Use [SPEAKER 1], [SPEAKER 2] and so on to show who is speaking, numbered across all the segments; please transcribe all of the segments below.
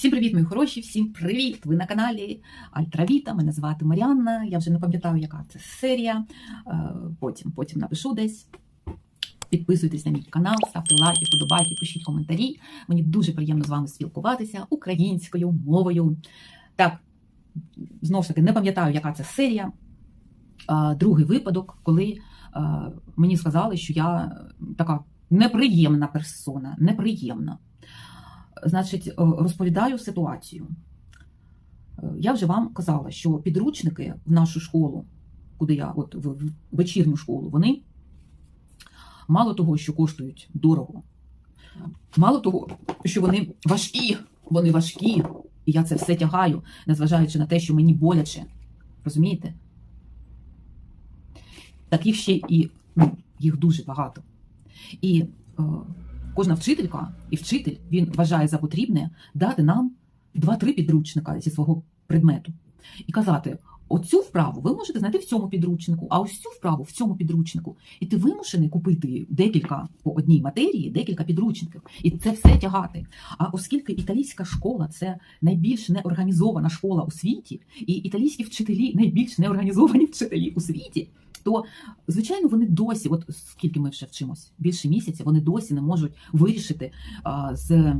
[SPEAKER 1] Всім привіт, мої хороші, всім привіт! Ви на каналі Альтравіта. Мене звати Маріанна. Я вже не пам'ятаю, яка це серія. Е, Потім, потім напишу десь. Підписуйтесь на мій канал, ставте лайки, подобайки, пишіть коментарі. Мені дуже приємно з вами спілкуватися українською мовою. Так, знову ж таки, не пам'ятаю, яка це серія. Е, Другий випадок, коли е, мені сказали, що я така неприємна персона, неприємна. Значить, е, розповідаю ситуацію. Е, Я вже вам казала, що підручники в нашу школу, куди я, от в вечірню школу, вони мало того, що коштують дорого, мало того, що вони важкі, вони важкі, і я це все тягаю, незважаючи на те, що мені боляче. Розумієте? Таких ще і ну, їх дуже багато. І е, кожна вчителька і вчитель він вважає за потрібне дати нам два-три підручника зі свого предмету і казати: оцю вправу ви можете знайти в цьому підручнику, а ось цю вправу в цьому підручнику. І ти вимушений купити декілька по одній матерії, декілька підручників, і це все тягати. А оскільки італійська школа це найбільш неорганізована школа у світі, і італійські вчителі найбільш неорганізовані вчителі у світі. То, звичайно, вони досі, от скільки ми вже вчимось, більше місяця, вони досі не можуть вирішити, а, з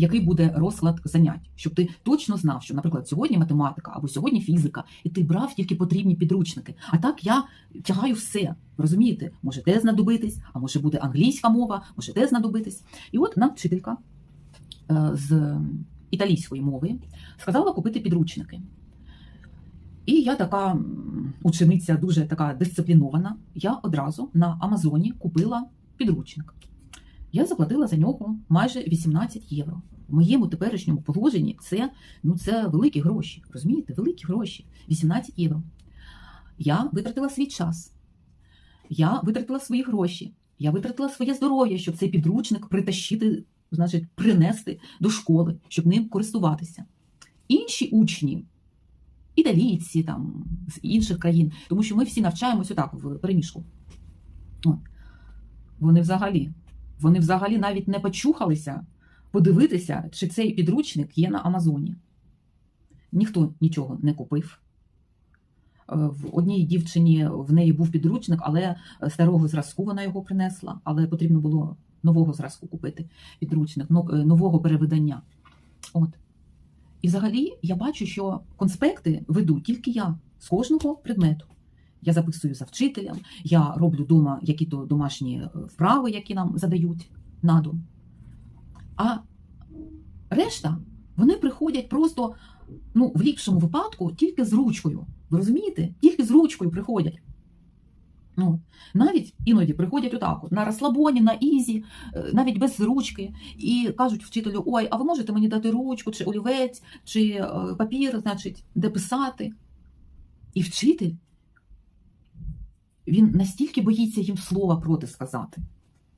[SPEAKER 1] який буде розклад занять, щоб ти точно знав, що, наприклад, сьогодні математика або сьогодні фізика, і ти брав тільки потрібні підручники. А так я тягаю все. Розумієте, може те знадобитись, а може буде англійська мова, може те знадобитись. І от нам вчителька е, з італійської мови сказала купити підручники. І я така учениця дуже така дисциплінована. Я одразу на Амазоні купила підручник. Я заплатила за нього майже 18 євро. В моєму теперішньому положенні це, ну, це великі гроші. Розумієте, великі гроші. 18 євро. Я витратила свій час, я витратила свої гроші, я витратила своє здоров'я, щоб цей підручник притащити, значить, принести до школи, щоб ним користуватися. Інші учні, італійці там, з інших країн, тому що ми всі навчаємося так в переміжку. Вони взагалі, вони взагалі навіть не почухалися подивитися, чи цей підручник є на Амазоні. Ніхто нічого не купив. Е, В одній дівчині в неї був підручник, але старого зразку вона його принесла, але потрібно було нового зразку купити підручник, е, нового перевидання. От. І взагалі я бачу, що конспекти веду тільки я з кожного предмету. Я записую за вчителем, я роблю вдома які-то домашні е, вправи, які нам задають на дом. А решта вони приходять просто ну, в ліпшому випадку тільки з ручкою. Ви розумієте? Тільки з ручкою приходять. Ну, навіть іноді приходять отак, от, на розслабоні, на ізі, е, навіть без ручки, і кажуть вчителю: ой, а ви можете мені дати ручку, чи олівець, чи е, папір, значить, де писати. І вчитель він настільки боїться їм слова проти сказати,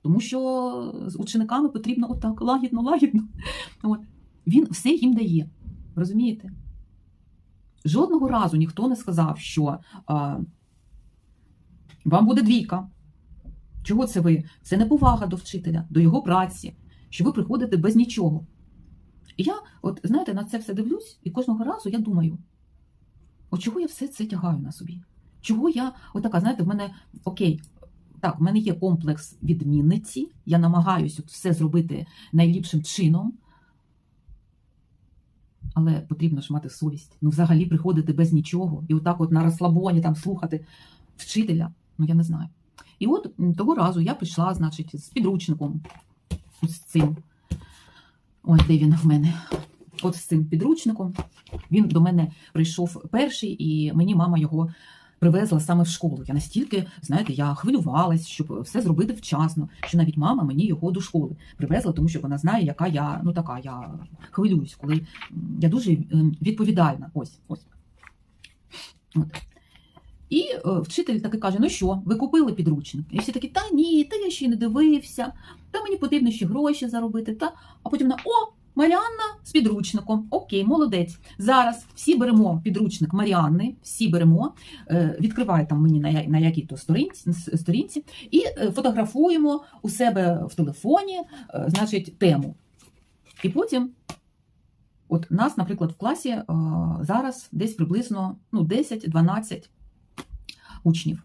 [SPEAKER 1] тому що з учениками потрібно отак лагідно, лагідно. От. Він все їм дає. Розумієте? Жодного разу ніхто не сказав, що вам буде двійка. Чого це ви? Це неповага до вчителя, до його праці, що ви приходите без нічого. І я, от знаєте, на це все дивлюсь, і кожного разу я думаю: от чого я все це тягаю на собі? Чого я, отака, знаєте, в мене окей, так, в мене є комплекс відмінниці, я намагаюся все зробити найліпшим чином. Але потрібно ж мати совість. Ну, взагалі приходити без нічого. І отак, от на розслабоні там слухати вчителя. Ну, я не знаю. І от того разу я прийшла, значить, з підручником. З цим. Ой, де він в мене? От з цим підручником. Він до мене прийшов перший, і мені мама його привезла саме в школу. Я настільки, знаєте, я хвилювалась, щоб все зробити вчасно, що навіть мама мені його до школи привезла, тому що вона знає, яка я, ну така, я хвилююсь, коли я дуже ем, відповідальна. Ось, ось. От. І е, вчитель таки каже: ну що, ви купили підручник? І всі такі, та ні, та я ще й не дивився, та мені потрібно ще гроші заробити. Та... А потім на о, Маріанна з підручником. Окей, молодець. Зараз всі беремо підручник Маріанни, всі беремо, е, відкриває там мені на, на якій-то сторінці, сторінці і е, фотографуємо у себе в телефоні, значить, тему. І потім От нас, наприклад, в класі зараз десь приблизно ну, 10-12 учнів.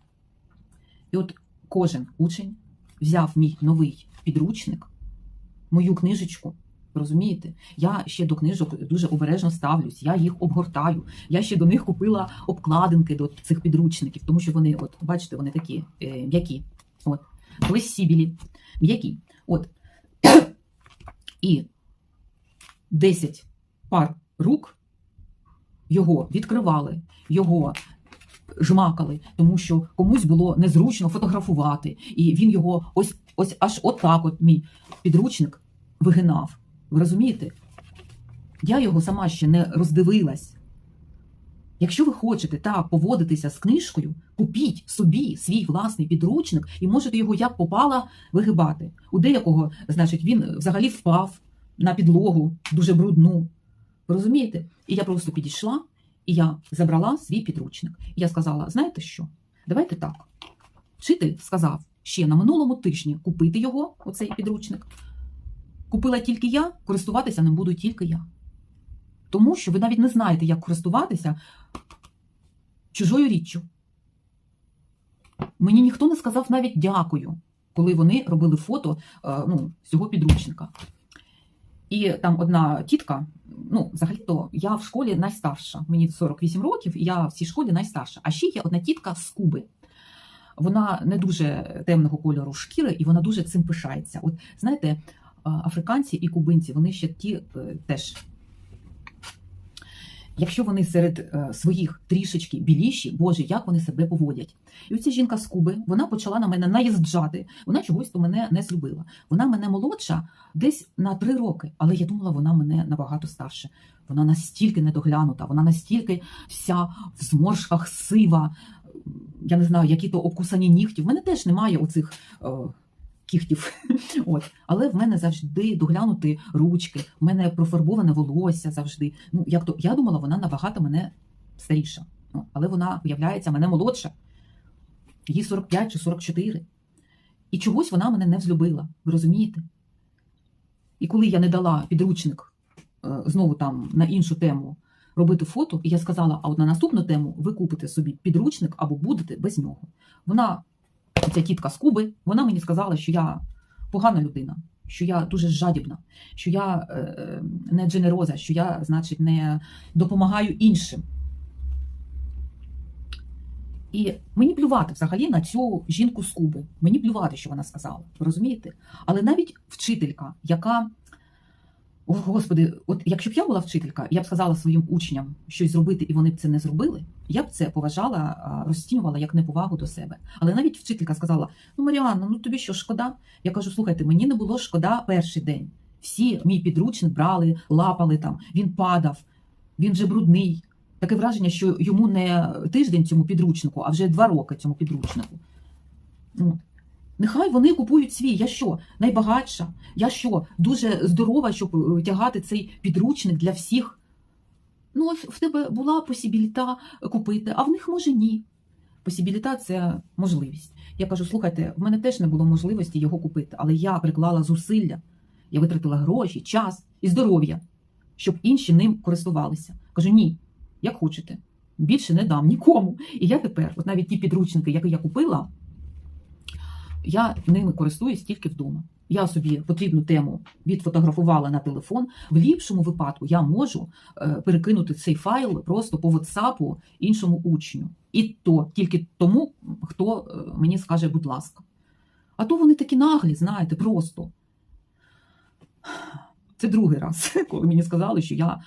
[SPEAKER 1] І от кожен учень взяв мій новий підручник, мою книжечку. Розумієте, я ще до книжок дуже обережно ставлюсь, я їх обгортаю. Я ще до них купила обкладинки до цих підручників, тому що вони, от бачите, вони такі е, м'які. От, флексібілі, м'які. От. І 10 пар рук його відкривали, його жмакали, тому що комусь було незручно фотографувати, і він його ось ось аж отак, от мій підручник вигинав. Ви розумієте? Я його сама ще не роздивилась. Якщо ви хочете так поводитися з книжкою, купіть собі свій власний підручник і можете його як попало вигибати. У деякого, значить, він взагалі впав на підлогу дуже брудну. Розумієте? І я просто підійшла і я забрала свій підручник. І я сказала: знаєте що? Давайте так. Вчитель сказав ще на минулому тижні купити його, оцей підручник. Купила тільки я, користуватися ним буду тільки я. Тому що ви навіть не знаєте, як користуватися чужою річчю. Мені ніхто не сказав навіть дякую, коли вони робили фото е, ну, цього підручника. І там одна тітка, ну, взагалі-то я в школі найстарша. Мені 48 років, і я в цій школі найстарша. А ще є одна тітка з Куби. Вона не дуже темного кольору шкіри, і вона дуже цим пишається. От знаєте, африканці і кубинці, вони ще ті е, теж. Якщо вони серед е, своїх трішечки біліші, боже, як вони себе поводять. І оця жінка з Куби, вона почала на мене наїзджати. Вона чогось то мене не злюбила. Вона мене молодша десь на три роки, але я думала, вона мене набагато старше. Вона настільки недоглянута, вона настільки вся в зморшках сива. Я не знаю, які то обкусані нігті. В мене теж немає оцих. е, Кіхтів, от але в мене завжди доглянуті ручки, в мене профарбоване волосся завжди. Ну як то я думала, вона набагато мене старіша. Ну, але вона виявляється мене молодша. Їй 45 чи 44. І чогось вона мене не взлюбила. Ви розумієте? І коли я не дала підручник е, знову там на іншу тему робити фото, і я сказала: а от на наступну тему ви купите собі підручник або будете без нього. Вона, ця тітка з Куби, вона мені сказала, що я погана людина, що я дуже жадібна, що я е, не дженероза, що я, значить, не допомагаю іншим. І мені плювати взагалі на цю жінку з Куби. Мені плювати, що вона сказала. Розумієте? Але навіть вчителька, яка. О, Господи, от якщо б я була вчителька, я б сказала своїм учням щось зробити, і вони б це не зробили, я б це поважала, розцінювала як неповагу до себе. Але навіть вчителька сказала: Ну, Маріанна, ну тобі що шкода? Я кажу, слухайте, мені не було шкода перший день. Всі мій підручник брали, лапали там, він падав, він вже брудний. Таке враження, що йому не тиждень цьому підручнику, а вже два роки цьому підручнику. Нехай вони купують свій. Я що, найбагатша? Я що, дуже здорова, щоб е, тягати цей підручник для всіх? Ну, ось в тебе була посібіліта купити, а в них може ні. Посібіліта це можливість. Я кажу: слухайте, в мене теж не було можливості його купити, але я приклала зусилля, я витратила гроші, час і здоров'я, щоб інші ним користувалися. Кажу, ні, як хочете, більше не дам нікому. І я тепер, от навіть ті підручники, які я купила, я ними користуюсь тільки вдома. Я собі потрібну тему відфотографувала на телефон. В ліпшому випадку я можу е, перекинути цей файл просто по WhatsApp іншому учню. І то тільки тому, хто е, мені скаже, будь ласка. А то вони такі наглі, знаєте, просто. Це другий раз, коли мені сказали, що я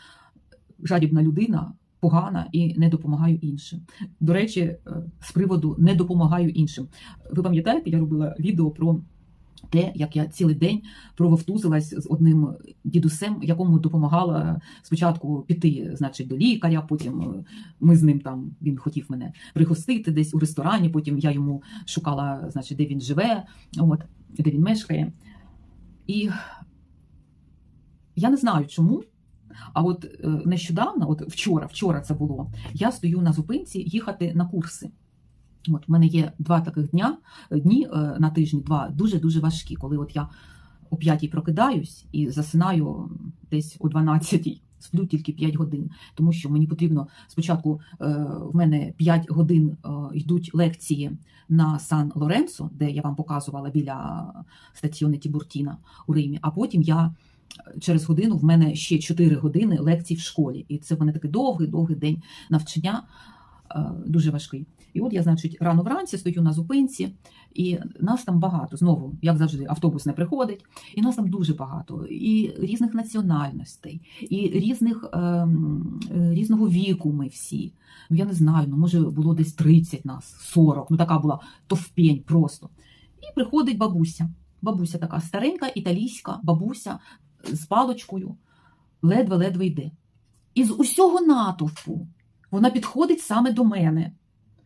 [SPEAKER 1] жадібна людина, погана і не допомагаю іншим. До речі, е, з приводу не допомагаю іншим. Ви пам'ятаєте, я робила відео про те, як я цілий день прововтузилась з одним дідусем, якому допомагала спочатку піти, значить, до лікаря. Потім е, ми з ним там він хотів мене пригостити десь у ресторані. Потім я йому шукала, значить, де він живе, от де він мешкає. І я не знаю чому. А от е, нещодавно, от вчора, вчора це було, я стою на зупинці їхати на курси. От в мене є два таких дня, дні е, на тижні, два дуже-дуже важкі, коли от я о п'ятій прокидаюсь і засинаю десь о 12-й. сплю тільки 5 годин, тому що мені потрібно спочатку е, в мене 5 годин е, йдуть лекції на Сан Лоренцо, де я вам показувала біля стаціони Тібуртіна у Римі, а потім я. Е, Через годину в мене ще 4 години лекцій в школі, і це в мене такий довгий довгий день навчання, е, дуже важкий. І от я, значить, рано вранці стою на зупинці, і нас там багато. Знову, як завжди, автобус не приходить, і нас там дуже багато, і різних національностей, і різних, ем, е, різного віку ми всі. Ну я не знаю, ну може було десь 30 нас, 40, ну така була товпень просто. І приходить бабуся. Бабуся така старенька, італійська бабуся з палочкою, ледве-ледве йде. І з усього натовпу вона підходить саме до мене.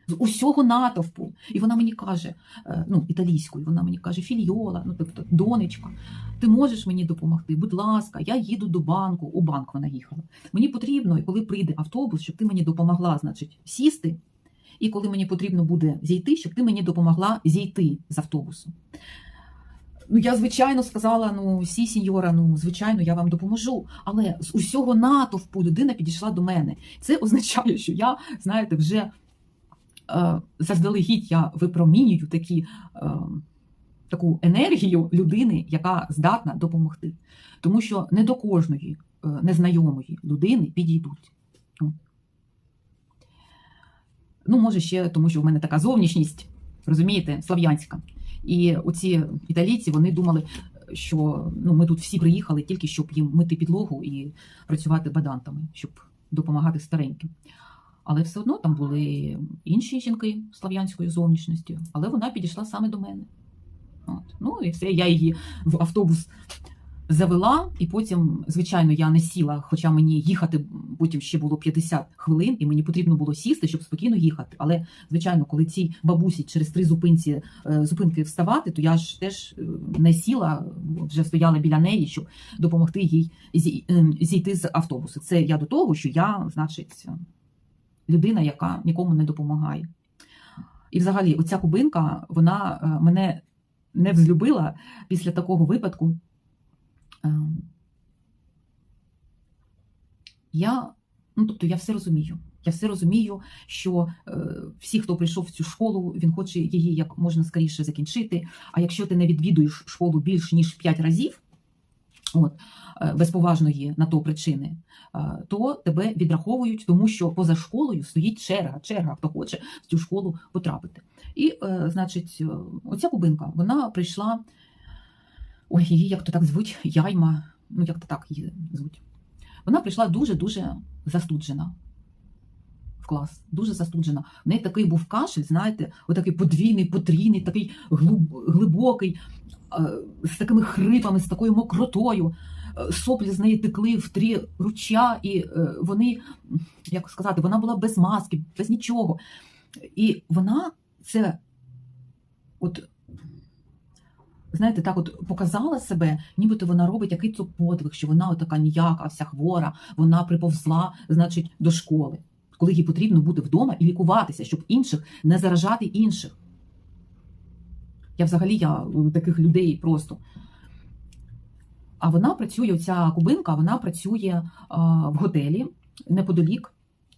[SPEAKER 1] З усього натовпу. І вона мені каже, е, ну, італійською, вона мені каже, фільйола, ну тобто донечка, ти можеш мені допомогти? Будь ласка, я їду до банку. У банк вона їхала. Мені потрібно, і коли прийде автобус, щоб ти мені допомогла, значить, сісти. І коли мені потрібно буде зійти, щоб ти мені допомогла зійти з автобусу. Ну, я, звичайно, сказала: ну, сі, сіньора, ну, звичайно, я вам допоможу. Але з усього натовпу людина підійшла до мене. Це означає, що я, знаєте, вже е, заздалегідь я випромінюю такі, е, таку енергію людини, яка здатна допомогти. Тому що не до кожної е, незнайомої людини підійдуть. Ну, може, ще тому, що в мене така зовнішність, розумієте, слав'янська. І оці італійці вони думали, що ну, ми тут всі приїхали тільки щоб їм мити підлогу і працювати бадантами, щоб допомагати стареньким. Але все одно там були інші жінки слав'янською зовнішністю, але вона підійшла саме до мене. От. Ну і все, я її в автобус завела, і потім, звичайно, я не сіла, хоча мені їхати потім ще було 50 хвилин, і мені потрібно було сісти, щоб спокійно їхати. Але, звичайно, коли цій бабусі через три зупинці, е, зупинки вставати, то я ж теж е, не сіла, вже стояла біля неї, щоб допомогти їй е, зійти з автобусу. Це я до того, що я, значить, людина, яка нікому не допомагає. І взагалі, оця кубинка, вона мене не взлюбила після такого випадку. Я, ну тобто, я все розумію. Я все розумію, що е, всі, хто прийшов в цю школу, він хоче її як можна скоріше закінчити. А якщо ти не відвідуєш школу більш ніж 5 разів, от, е, без поважної на то причини, е, то тебе відраховують, тому що поза школою стоїть черга, черга, хто хоче в цю школу потрапити. І, е, значить, е, оця кубинка, вона прийшла. Ой, її як то так звуть, яйма, ну як то так її звуть. Вона прийшла дуже-дуже застуджена в клас, дуже застуджена. В неї такий був кашель, знаєте, отакий подвійний, потрійний, такий глибокий, е, з такими хрипами, з такою мокротою. Е, Соплі з неї текли в три ручя, і е, вони, як сказати, вона була без маски, без нічого. І вона це от знаєте, так от показала себе, нібито вона робить який то подвиг, що вона от така ніяка, вся хвора, вона приповзла, значить, до школи, коли їй потрібно бути вдома і лікуватися, щоб інших не заражати інших. Я взагалі я таких людей просто. А вона працює, оця кубинка, вона працює а, в готелі неподалік.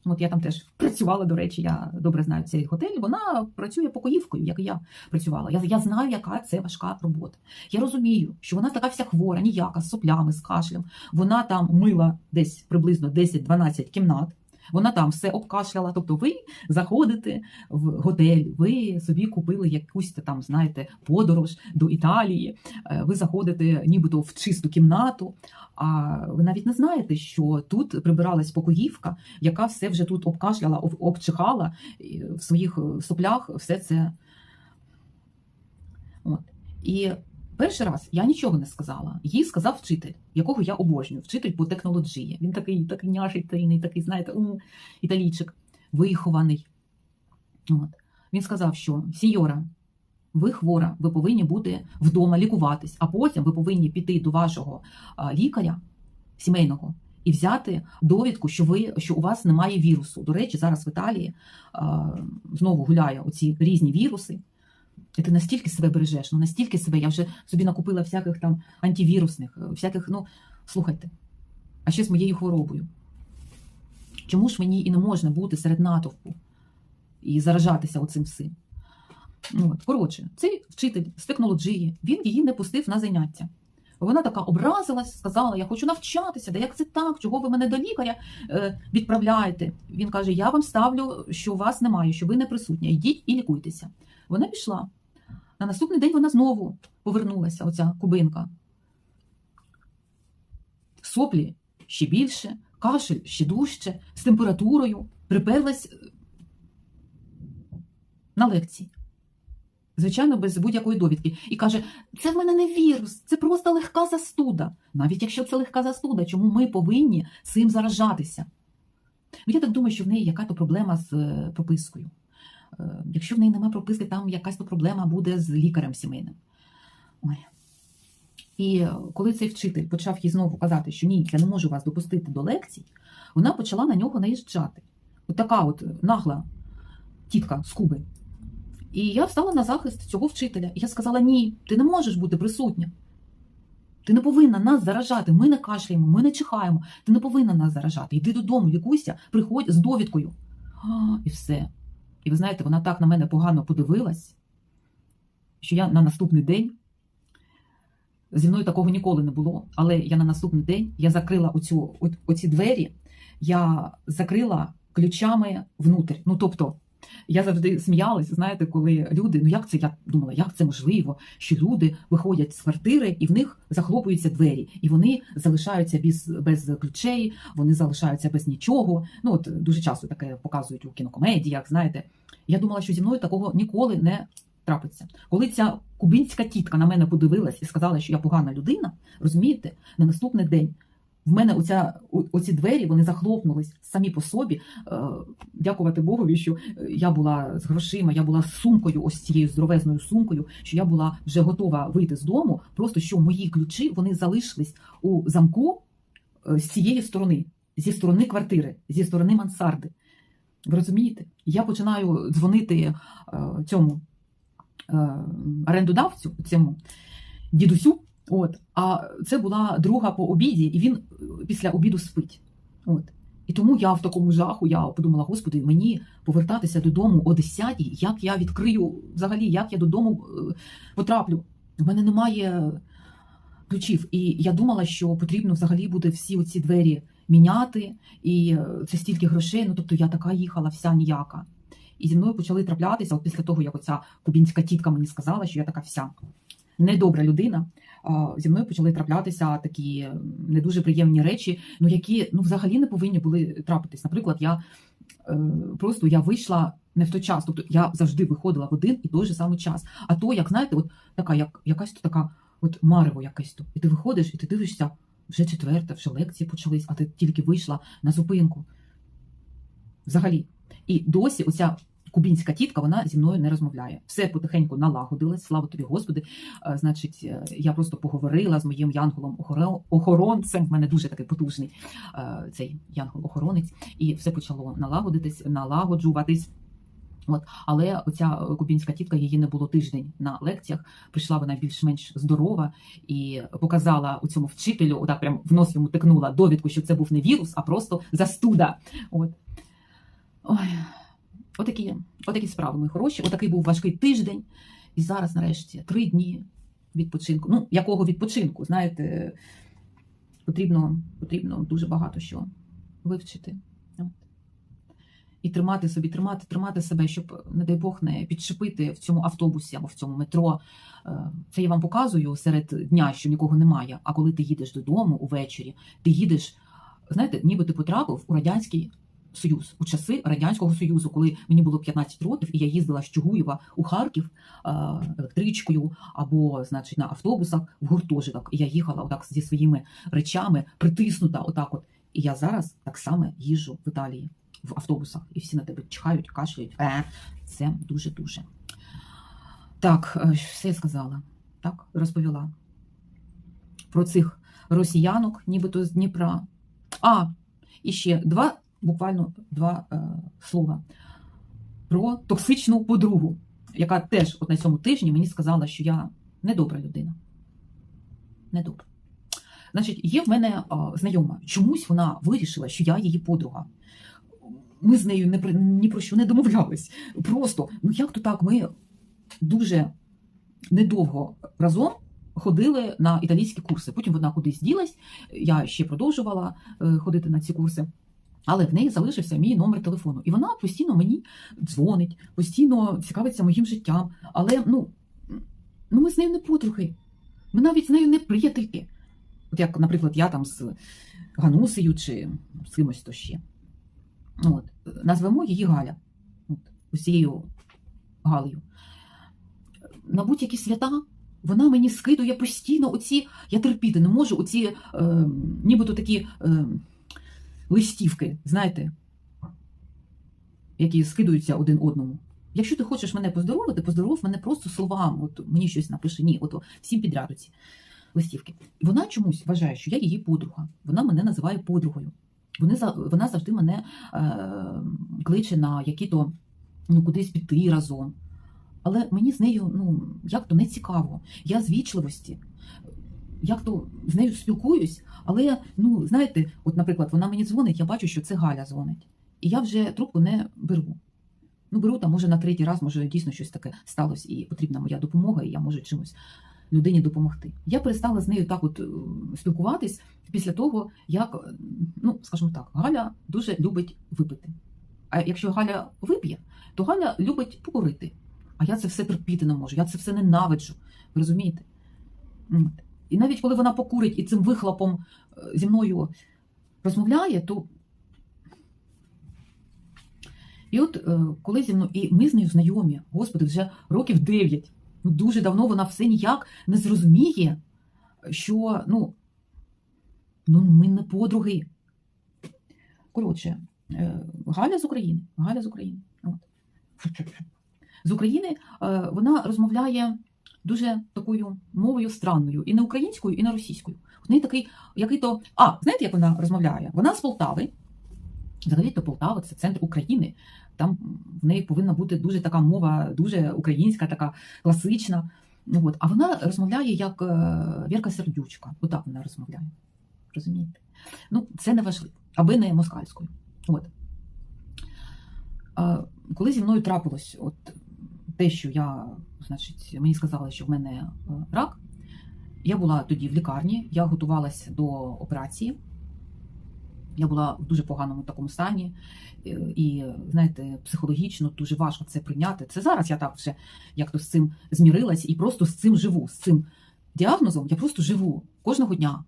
[SPEAKER 1] От я там теж працювала, до речі, я добре знаю цей готель. Вона працює покоївкою, як і я працювала. Я, я знаю, яка це важка робота. Я розумію, що вона така вся хвора, ніяка, з соплями, з кашлем. Вона там мила десь приблизно 10-12 кімнат. Вона там все обкашляла. Тобто, ви заходите в готель, ви собі купили якусь там, знаєте, подорож до Італії. е, Ви заходите нібито в чисту кімнату. А ви навіть не знаєте, що тут прибиралась покоївка, яка все вже тут обкашляла, обчихала в своїх е, соплях все це. От. І перший раз я нічого не сказала. Їй сказав вчитель, якого я обожнюю, вчитель по технології. Він такий, такий няший, такий, знаєте, ум, італійчик, вихований. От. Він сказав, що сіньора, ви хвора, ви повинні бути вдома лікуватись, а потім ви повинні піти до вашого лікаря сімейного і взяти довідку, що ви що у вас немає вірусу. До речі, зараз в Італії знову гуляє оці різні віруси. І ти настільки себе бережеш, ну настільки себе, я вже собі накупила всяких там антивірусних, е, всяких, ну слухайте. а ще з моєю хворобою. Чому ж мені і не можна бути серед натовпу і заражатися оцим всім? Ну, От. Коротше, цей вчитель з технології, він її не пустив на заняття. Вона така образилась, сказала: Я хочу навчатися, да як це так? Чого ви мене до лікаря е, відправляєте? Він каже: Я вам ставлю, що вас немає, що ви не присутня. Йдіть і лікуйтеся. Вона пішла. На наступний день вона знову повернулася, оця кубинка. Соплі ще більше, кашель ще дужче, з температурою, приперлась е, на лекції. Звичайно, без будь-якої довідки. І каже: це в мене не вірус, це просто легка застуда. Навіть якщо це легка застуда, чому ми повинні цим заражатися? Ну, я так думаю, що в неї яка-то проблема з е, пропискою. Е, Якщо в неї немає прописки, там якась проблема буде з лікарем сімейним. Ой. І е, коли цей вчитель почав їй знову казати, що ні, я не можу вас допустити до лекцій, вона почала на нього наїжджати. От така от нагла тітка з Куби. І я встала на захист цього вчителя. І я сказала: ні, ти не можеш бути присутня. Ти не повинна нас заражати. Ми не кашляємо, ми не чихаємо. Ти не повинна нас заражати. Йди додому, лікуйся, приходь з довідкою. А, і все. І ви знаєте, вона так на мене погано подивилась, що я на наступний день. Зі мною такого ніколи не було. Але я на наступний день я закрила оцю, оці двері, я закрила ключами внутрь. Ну, тобто, я завжди сміялась, знаєте, коли люди, ну як це я думала, як це можливо, що люди виходять з квартири і в них захлопуються двері, і вони залишаються без, без ключей, вони залишаються без нічого. Ну от дуже часто таке показують у кінокомедіях, знаєте. Я думала, що зі мною такого ніколи не трапиться. Коли ця кубинська тітка на мене подивилась і сказала, що я погана людина, розумієте, на наступний день. В мене оця, оці двері вони захлопнулись самі по собі. Е, дякувати Богові, що е, я була з грошима, я була з сумкою, ось цією здоровезною сумкою, що я була вже готова вийти з дому. Просто що мої ключі вони залишились у замку е, з цієї сторони, зі сторони квартири, зі сторони мансарди. Ви розумієте? Я починаю дзвонити цьому орендодавцю, цьому дідусю. От, а це була друга по обіді, і він е, після обіду спить. От. І тому я в такому жаху я подумала: Господи, мені повертатися додому о 10 як я відкрию взагалі, як я додому е, потраплю. У мене немає ключів. І я думала, що потрібно взагалі буде всі оці двері міняти, і е, це стільки грошей. Ну тобто я така їхала, вся ніяка. І зі мною почали траплятися, от після того, як оця кубінська тітка мені сказала, що я така вся недобра людина. Зі мною почали траплятися такі не дуже приємні речі, ну які ну взагалі не повинні були трапитись. Наприклад, я е, просто я вийшла не в той час, тобто я завжди виходила в один і той же самий час. А то, як знаєте, от така, як якась то така, от марево якесь то. І ти виходиш, і ти дивишся, вже четверта, вже лекції почались, а ти тільки вийшла на зупинку. Взагалі. І досі оця кубінська тітка вона зі мною не розмовляє. Все потихеньку налагодилось, слава тобі, Господи. Е, Значить, е, я просто поговорила з моїм янголом-охоронцем. В мене дуже такий потужний е, цей янгол-охоронець, і все почало налагодитись, налагоджуватись. От, але оця кубінська тітка її не було тиждень на лекціях. Прийшла вона більш-менш здорова і показала у цьому вчителю, отак прям в нос йому тикнула довідку, що це був не вірус, а просто застуда. От. Ой, отакі, отакі справи, мої хороші. Отакий був важкий тиждень. І зараз, нарешті, три дні відпочинку. Ну, якого відпочинку? Знаєте, потрібно, потрібно дуже багато що вивчити. І тримати собі, тримати, тримати себе, щоб, не дай Бог, не підшипити в цьому автобусі або в цьому метро. Е, Це я вам показую серед дня, що нікого немає. А коли ти їдеш додому увечері, ти їдеш, знаєте, ніби ти потрапив у радянський Союз у часи Радянського Союзу, коли мені було 15 років, і я їздила з Чугуєва у Харків електричкою або, значить, на автобусах в гуртожиток. І я їхала отак зі своїми речами, притиснута, отак от. І я зараз так само їжджу в Італії в автобусах, і всі на тебе чхають, кашляють. Е, це дуже дуже. Так, е, все я сказала. Так, розповіла про цих росіянок, нібито з Дніпра. А, і ще два, буквально два е, слова про токсичну подругу, яка теж от на цьому тижні мені сказала, що я недобра людина. Недобра. Значить, є в мене а, знайома. Чомусь вона вирішила, що я її подруга. Ми з нею не при- ні про що не домовлялись. Просто, ну як то так, ми дуже недовго разом ходили на італійські курси. Потім вона кудись ділась, я ще продовжувала е, ходити на ці курси. Але в неї залишився мій номер телефону. І вона постійно мені дзвонить, постійно цікавиться моїм життям. Але ну, ну ми з нею не подруги. Ми навіть з нею не приятельки. От як, наприклад, я там з Ганусею чи з кимось то ще. От. Назвемо її Галя. От. Ось цією Галею. На будь-які свята вона мені скидує постійно оці, я терпіти не можу, оці е, нібито такі е, листівки, знаєте, які скидуються один одному. Якщо ти хочеш мене поздоровити, поздоров мене просто словами. От мені щось напише. Ні, от всім підряд ці листівки. Вона чомусь вважає, що я її подруга. Вона мене називає подругою. Вони вона завжди мене е, кличе на які-то ну, кудись піти разом. Але мені з нею ну як то не цікаво. Я з вічливості, як то з нею спілкуюсь, але ну знаєте, от, наприклад, вона мені дзвонить, я бачу, що це Галя дзвонить, і я вже трубку не беру. Ну, беру там, може, на третій раз, може, дійсно щось таке сталося, і потрібна моя допомога, і я можу чимось людині допомогти. Я перестала з нею так от е, спілкуватись після того, як, е, ну, скажімо так, Галя дуже любить випити. А якщо Галя вип'є, то Галя любить покурити. А я це все терпіти не можу, я це все ненавиджу. Ви розумієте? І навіть коли вона покурить і цим вихлопом е, зі мною розмовляє, то. І от е, коли зі мною, і ми з нею знайомі, господи, вже років 9. Ну, дуже давно вона все ніяк не зрозуміє, що ну, ну ми не подруги. Коротше, е, Галя з України. Галя з України. От. З України вона розмовляє дуже такою мовою странною, і не українською, і не російською. В неї такий, який то. А, знаєте, як вона розмовляє? Вона з Полтави. Взагалі то Полтава це центр України. Там в неї повинна бути дуже така мова, дуже українська, така класична. Ну, От. А вона розмовляє як е, Вірка Сердючка. Отак вона розмовляє. Розумієте? Ну, це не важливо, аби не москальською. От. А, коли зі мною трапилось от те, що я, значить, мені сказали, що в мене е, рак, я була тоді в лікарні, я готувалася до операції. Я була в дуже поганому такому стані, е, і знаєте, психологічно дуже важко це прийняти. Це зараз я так вже як то з цим змірилась і просто з цим живу. З цим діагнозом я просто живу кожного дня,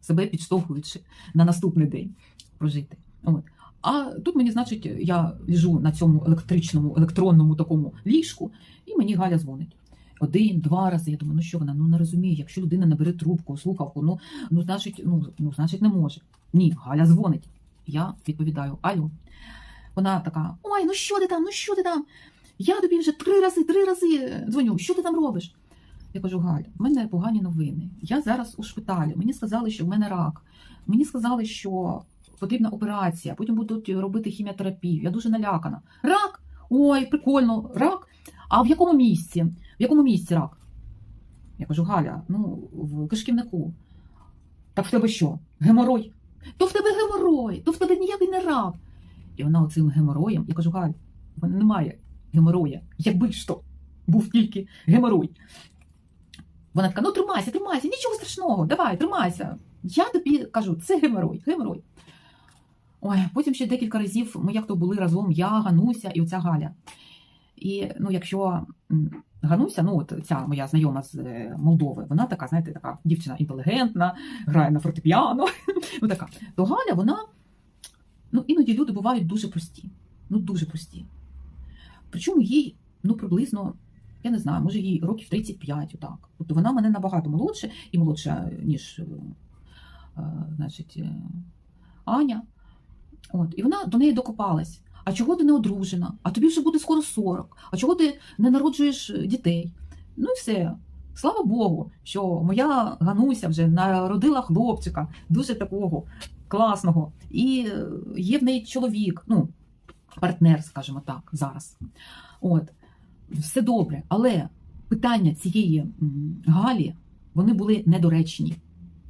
[SPEAKER 1] себе підштовхуючи на наступний день прожити. От. А тут мені, значить, я лежу на цьому електричному, електронному такому ліжку, і мені Галя дзвонить. Один, два рази. Я думаю, ну що вона ну не розуміє, якщо людина не бере трубку, слухавку, ну, ну, значить, ну, ну, значить, не може. Ні, Галя дзвонить. Я відповідаю: Алло. Вона така: Ой, ну що ти там? Ну що ти там? Я тобі вже три рази, три рази дзвоню. Що ти там робиш? Я кажу, Галя, в мене погані новини. Я зараз у шпиталі. Мені сказали, що в мене рак. Мені сказали, що потрібна операція, потім будуть робити хіміотерапію. Я дуже налякана. Рак? Ой, прикольно, рак. А в якому місці? В якому місці рак? Я кажу, Галя, ну, в кишківнику. Так в тебе що? Геморой? То в тебе геморой, то в тебе ніякий не рак. І вона оцим гемороєм, я кажу, Галь, в мене немає гемороя. Якби ж то був тільки геморой. Вона така, ну тримайся, тримайся, нічого страшного, давай, тримайся. Я тобі кажу, це геморой, геморой. Ой, потім ще декілька разів ми як то були разом, я, Гануся і оця Галя. І ну, якщо Гануся, ну от ця моя знайома з е, Молдови, вона така, знаєте, така дівчина інтелігентна, грає на фортепіано, ну така. То Галя, вона, ну іноді люди бувають дуже прості. Ну, дуже прості. Причому їй, ну, приблизно, я не знаю, може їй років 35, отак. Тобто вона мене набагато молодша і молодша, ніж, е, значить, е, Аня. От, і вона до неї докопалась. А чого ти не одружена? А тобі вже буде скоро 40. А чого ти не народжуєш е, дітей? Ну і все. Слава Богу, що моя Гануся вже народила хлопчика, дуже такого класного. І е, є в неї чоловік, ну, партнер, скажімо так, зараз. От. Все добре. Але питання цієї Галі вони були недоречні.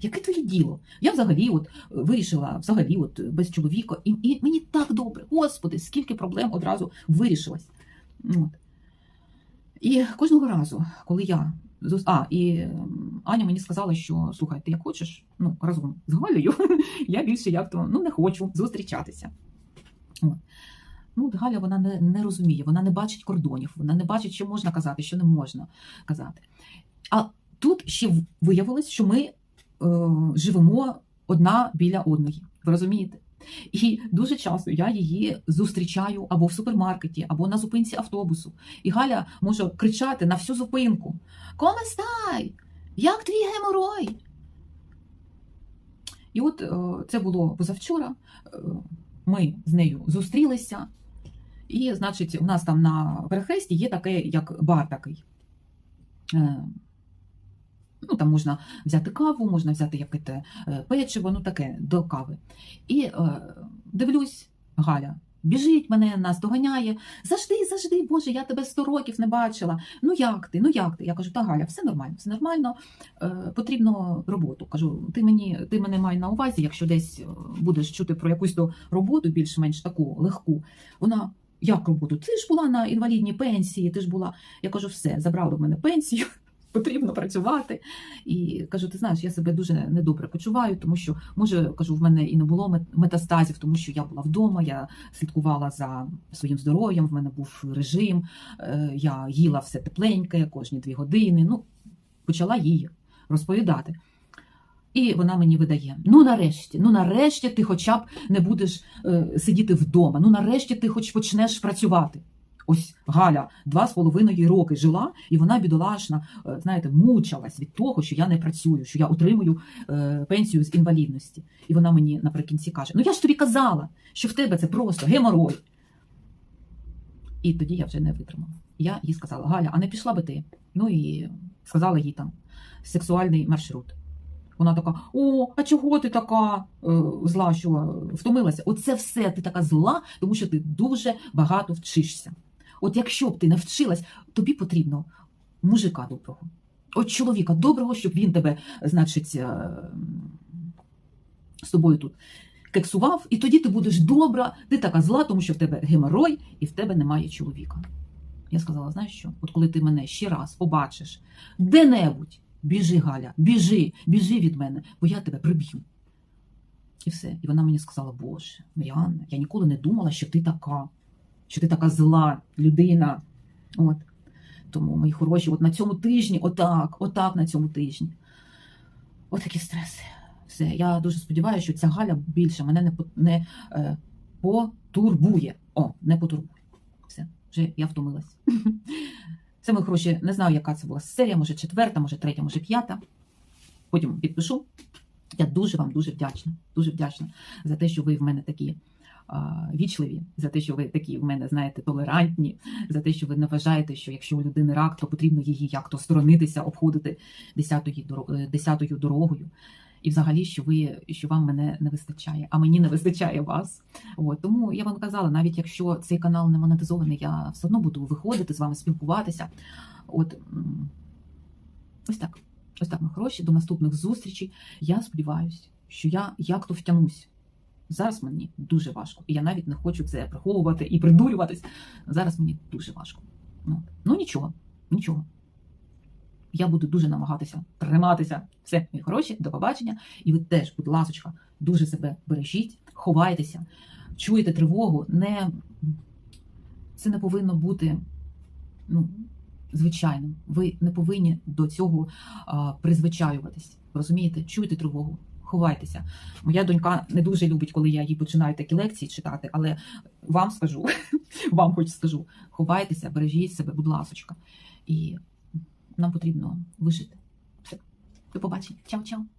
[SPEAKER 1] Яке твоє діло? Я взагалі от вирішила взагалі от без чоловіка, і, і мені так добре. Господи, скільки проблем одразу вирішилось. От. І кожного разу, коли я а, і Аня мені сказала, що слухай, ти як хочеш, ну разом з Галею, я більше як то ну не хочу зустрічатися. От. Ну, от Галя вона не, не розуміє, вона не бачить кордонів, вона не бачить, що можна казати, що не можна казати. А тут ще виявилось, що ми е, живемо одна біля одної. Ви розумієте? І дуже часто я її зустрічаю або в супермаркеті, або на зупинці автобусу. І Галя може кричати на всю зупинку: Коме стай! Як твій геморой? І от е, це було позавчора. Е, Ми з нею зустрілися, і, значить, у нас там на перехресті є таке, як бар такий. Ну, там можна взяти каву, можна взяти якесь е, печиво, ну таке до кави. І е, дивлюсь, Галя біжить, мене нас доганяє. Завжди, завжди, Боже, я тебе сто років не бачила. Ну як ти? Ну як ти? Я кажу, та Галя, все нормально, все нормально. Е, потрібно роботу. Кажу, ти мені ти мене май на увазі, якщо десь е, будеш чути про якусь то роботу, більш-менш таку легку. Вона. Як роботу? Ти ж була на інвалідній пенсії, ти ж була. Я кажу, все, забрали в мене пенсію, потрібно працювати. І кажу, ти знаєш, я себе дуже недобре почуваю, тому що, може, кажу, в мене і не було метастазів, тому що я була вдома, я слідкувала за своїм здоров'ям, в мене був режим, е, я їла все тепленьке кожні дві години. Ну, почала їй розповідати. І вона мені видає: ну нарешті, ну нарешті ти хоча б не будеш е, сидіти вдома. Ну нарешті ти хоч почнеш працювати. Ось Галя два з половиною роки жила, і вона бідолашна, е, знаєте, мучилась від того, що я не працюю, що я отримую е, пенсію з інвалідності. І вона мені наприкінці каже: Ну я ж тобі казала, що в тебе це просто геморой. І тоді я вже не витримала. Я їй сказала: Галя, а не пішла би ти? Ну і сказала їй там сексуальний маршрут. Вона така: О, а чого ти така е, зла, що втомилася? Оце все ти така зла, тому що ти дуже багато вчишся. От якщо б ти не вчилась, тобі потрібно мужика доброго. От чоловіка доброго, щоб він тебе, значить, е, з тобою тут кексував, і тоді ти будеш добра, ти така зла, тому що в тебе геморой і в тебе немає чоловіка. Я сказала: знаєш що? От коли ти мене ще раз побачиш де-небудь, біжи, Галя, біжи, біжи від мене, бо я тебе приб'ю. І все. І вона мені сказала: Боже, Маріанна, я ніколи не думала, що ти така, що ти така зла людина. От. Тому, мої хороші, от на цьому тижні, отак, отак на цьому тижні. Отакі стреси. Все. Я дуже сподіваюся, що ця Галя більше мене не, не е, потурбує. О, не потурбує. Все, вже я втомилась. Це мої хороші, не знаю, яка це була серія, може четверта, може третя, може п'ята. Потім підпишу. Я дуже вам дуже вдячна, дуже вдячна за те, що ви в мене такі вічливі, за те, що ви такі в мене, знаєте, толерантні, за те, що ви не вважаєте, що якщо у людини рак, то потрібно її як-то сторонитися, обходити десятою, е, десятою дорогою. І взагалі, що ви що вам мене не вистачає, а мені не вистачає вас. От тому я вам казала, навіть якщо цей канал не монетизований, я все одно буду виходити з вами спілкуватися. От ось так. Ось так, ми хороші. До наступних зустрічей. Я сподіваюся, що я як-то втягнусь. Зараз мені дуже важко. І я навіть не хочу це приховувати і придурюватись. Зараз мені дуже важко. Ну, ну нічого, нічого. Я буду дуже намагатися триматися. Все, мої хороші, до побачення. І ви теж, будь ласочка, дуже себе бережіть, ховайтеся, чуєте тривогу. Не... Це не повинно бути ну, звичайним. Ви не повинні до цього а, призвичаюватись. Розумієте? Чуєте тривогу, ховайтеся. Моя донька не дуже любить, коли я їй починаю такі лекції читати, але вам скажу, вам хоч скажу, ховайтеся, бережіть себе, будь ласочка. І нам потрібно вижити. Все. До побачення. Чао-чао.